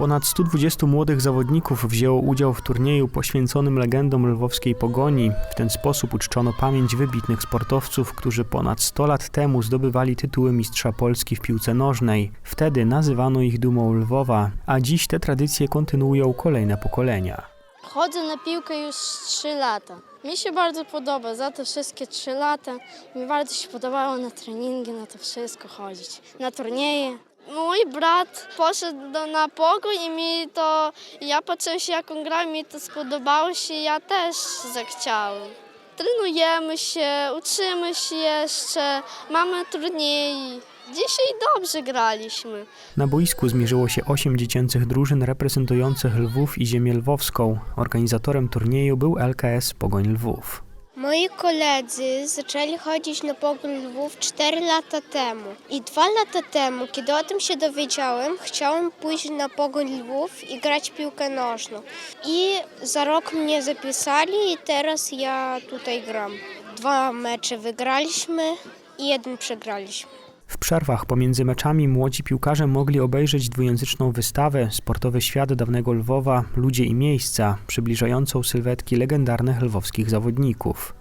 Ponad 120 młodych zawodników wzięło udział w turnieju poświęconym legendom lwowskiej pogoni. W ten sposób uczczono pamięć wybitnych sportowców, którzy ponad 100 lat temu zdobywali tytuły mistrza Polski w piłce nożnej. Wtedy nazywano ich dumą Lwowa, a dziś te tradycje kontynuują kolejne pokolenia. Chodzę na piłkę już 3 lata. Mi się bardzo podoba, za te wszystkie 3 lata mi bardzo się podobało na treningi, na to wszystko chodzić, na turnieje. Mój brat poszedł do, na pokój i mi to, ja patrzyłem się jak on mi to spodobało się ja też zachciałem. Trenujemy się, uczymy się jeszcze, mamy turnieje. Dzisiaj dobrze graliśmy. Na boisku zmierzyło się 8 dziecięcych drużyn reprezentujących Lwów i ziemię lwowską. Organizatorem turnieju był LKS Pogoń Lwów. Moi koledzy zaczęli chodzić na Pogoń Lwów 4 lata temu. I dwa lata temu, kiedy o tym się dowiedziałem, chciałem pójść na Pogoń Lwów i grać piłkę nożną. I za rok mnie zapisali i teraz ja tutaj gram. Dwa mecze wygraliśmy i jeden przegraliśmy. W przerwach pomiędzy meczami młodzi piłkarze mogli obejrzeć dwujęzyczną wystawę Sportowy świat dawnego Lwowa, ludzie i miejsca, przybliżającą sylwetki legendarnych lwowskich zawodników.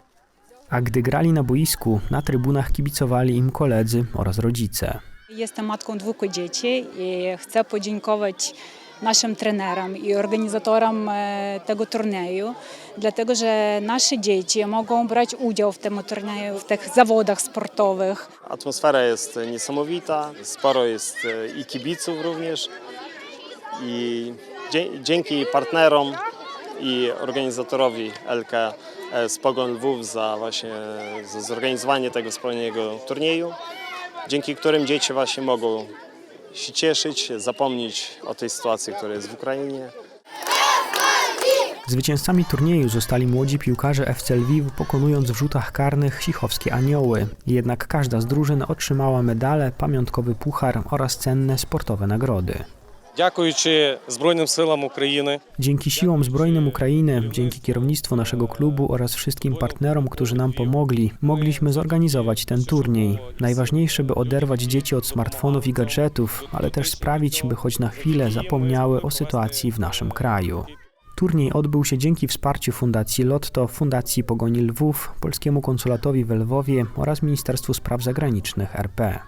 A gdy grali na boisku, na trybunach kibicowali im koledzy oraz rodzice. Jestem matką dwóch dzieci i chcę podziękować naszym trenerom i organizatorom e, tego turnieju, dlatego że nasze dzieci mogą brać udział w tym turnieju, w tych zawodach sportowych. Atmosfera jest niesamowita, sporo jest e, i kibiców również. I dzięki partnerom i organizatorowi LK z Pogoń Lwów za właśnie za zorganizowanie tego wspólnego turnieju, dzięki którym dzieci właśnie mogą się cieszyć, zapomnieć o tej sytuacji, która jest w Ukrainie. Zwycięzcami turnieju zostali młodzi piłkarze FC Lwiw, pokonując w rzutach karnych Sichowskie Anioły. Jednak każda z drużyn otrzymała medale, pamiątkowy puchar oraz cenne sportowe nagrody. Дякуючи Збройним силам України, Dzięki siłom zbrojnym Ukrainy, dzięki kierownictwu naszego klubu oraz wszystkim partnerom, którzy nam pomogli, mogliśmy zorganizować ten turniej. Najważniejsze, by oderwać dzieci od smartfonów i gadżetów, ale też sprawić, by choć na chwilę zapomniały o sytuacji w naszym kraju. Turniej odbył się dzięki wsparciu Fundacji Lotto, Fundacji Pogoni Lwów, Polskiemu Konsulatowi w Lwowie oraz Ministerstwu Spraw Zagranicznych RP.